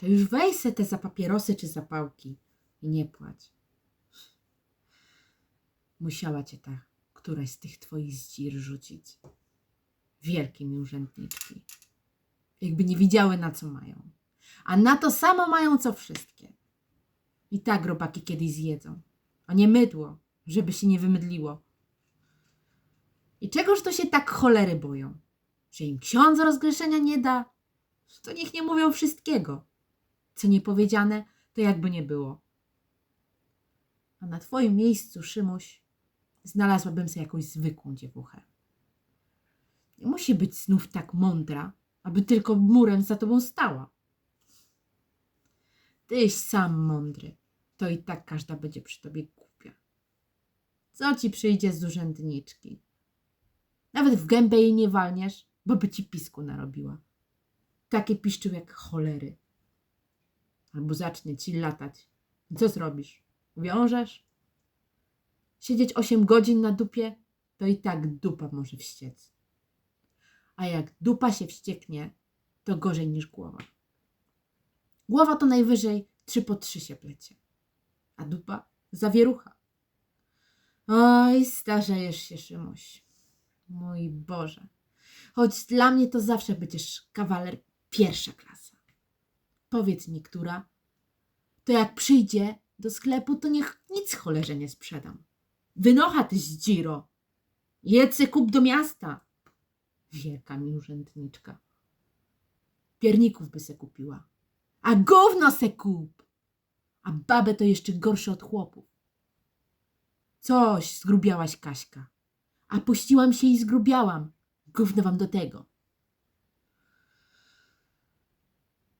To już weź se te za papierosy czy zapałki i nie płać. Musiała cię ta któraś z tych twoich zdzir rzucić. Wielkie mi urzędniczki. Jakby nie widziały na co mają. A na to samo mają co wszystkie. I tak robaki kiedyś zjedzą. A nie mydło, żeby się nie wymydliło. I czegoż to się tak cholery boją? Że im ksiądz rozgrzeszenia nie da? To niech nie mówią wszystkiego. Co nie powiedziane, to jakby nie było. A na twoim miejscu, Szymuś, znalazłabym sobie jakąś zwykłą dziewuchę. Nie musi być znów tak mądra, aby tylko murem za tobą stała. Tyś sam mądry, to i tak każda będzie przy tobie głupia. Co ci przyjdzie z urzędniczki? Nawet w gębę jej nie walniesz, bo by ci pisku narobiła. Takie piszczył jak cholery. Albo zacznie ci latać. I co zrobisz? Wiążesz? Siedzieć 8 godzin na dupie, to i tak dupa może wściec. A jak dupa się wścieknie, to gorzej niż głowa. Głowa to najwyżej trzy po trzy się plecie, a dupa zawierucha. Oj, starzejesz się, Szymuś. Mój Boże. Choć dla mnie to zawsze będziesz kawaler pierwsza klasa. Powiedz mi, która, to jak przyjdzie do sklepu, to niech nic cholerze nie sprzedam. Wynocha ty zdziro. Jedz kup do miasta. Wielka mi urzędniczka. Pierników by se kupiła. A gówno se kup. A babę to jeszcze gorsze od chłopów. Coś zgrubiałaś, Kaśka. A puściłam się i zgrubiałam. Gówno wam do tego.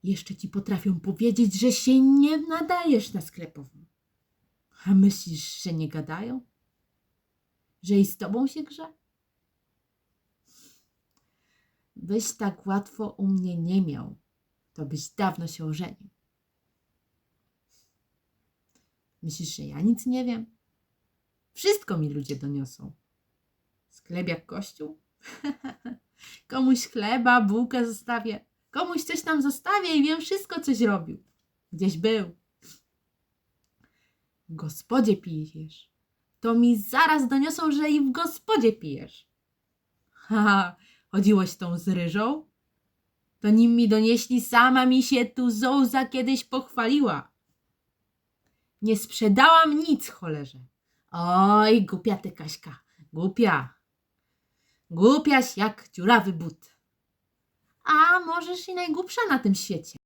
Jeszcze ci potrafią powiedzieć, że się nie nadajesz na sklepową. A myślisz, że nie gadają? Że i z tobą się grze? Byś tak łatwo u mnie nie miał, to byś dawno się ożenił. Myślisz, że ja nic nie wiem? Wszystko mi ludzie doniosą. Sklep jak kościół? Komuś chleba, bułkę zostawię. Komuś coś tam zostawię i wiem wszystko, coś robił. Gdzieś był. W gospodzie pijesz. To mi zaraz doniosą, że i w gospodzie pijesz. Haha, chodziłeś tą z ryżą? To nim mi donieśli, sama mi się tu Zołza kiedyś pochwaliła. Nie sprzedałam nic, cholerze. Oj, głupia ty, Kaśka, głupia. Głupiaś jak dziurawy but. A możesz i najgłupsza na tym świecie.